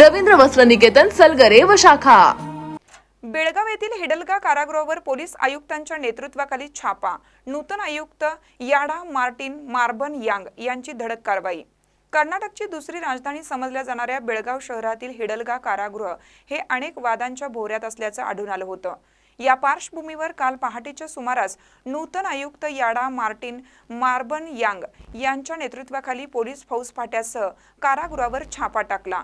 रवींद्र वस्त्र निकेतन सलगरे व शाखा. बेळगाव येथील हिडलगा कारागृहावर पोलीस आयुक्तांच्या नेतृत्वाखाली छापा. नूतन आयुक्त याडा मार्टिन मार्बन यांग यांची धडक कारवाई. कर्नाटकची दुसरी राजधानी समजल्या जाणाऱ्या बेळगाव शहरातील हिडलगा कारागृह हे अनेक वादांच्या भोवऱ्यात असल्याचं आढळून आलं होतं. या पार्श्वभूमीवर काल पहाटेच्या सुमारास नूतन आयुक्त याडा मार्टिन मार्बन यांग यांच्या नेतृत्वाखाली पोलीस फौज फाट्यासह कारागृहावर छापा टाकला.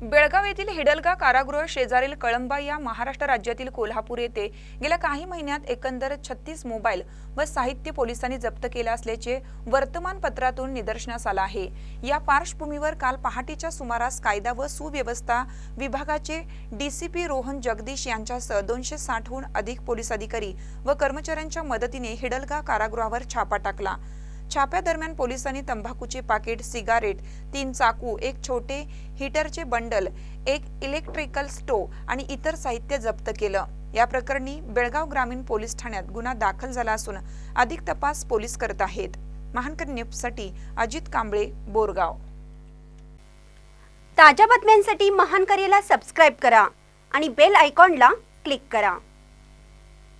बेळगाव येथील हिडलगा कारागृह शेजारील कळंबा या महाराष्ट्र राज्यातील कोल्हापूर येथे गेल्या काही महिन्यात एकंदर छत्तीस मोबाईल व साहित्य पोलिसांनी जप्त केले असल्याचे वर्तमानपत्रातून निदर्शनास आलं आहे. या पार्श्वभूमीवर काल पहाटेच्या सुमारास कायदा व सुव्यवस्था विभागाचे डीसीपी रोहन जगदीश यांच्यासह दोनशे साठहून अधिक पोलीस अधिकारी व कर्मचाऱ्यांच्या मदतीने हिडलगा कारागृहावर छापा टाकला. छाप्यादरम्यान पोलिसांनी तंबाखूचे पाकिट सिगारेट तीन चाकू एक छोटे हीटरचे बंडल एक इलेक्ट्रिकल स्टोव आणि इतर साहित्य जप्त केलं. या प्रकरणी बेळगाव ग्रामीण पोलीस ठाण्यात गुन्हा दाखल झाला असून अधिक तपास पोलीस करत आहेत. महानकर न्यूजसाठी अजित कांबळे बोरगाव. ताज्या बातम्यांसाठी महानकरेला सबस्क्राईब करा आणि बेल आयकॉनला क्लिक करा.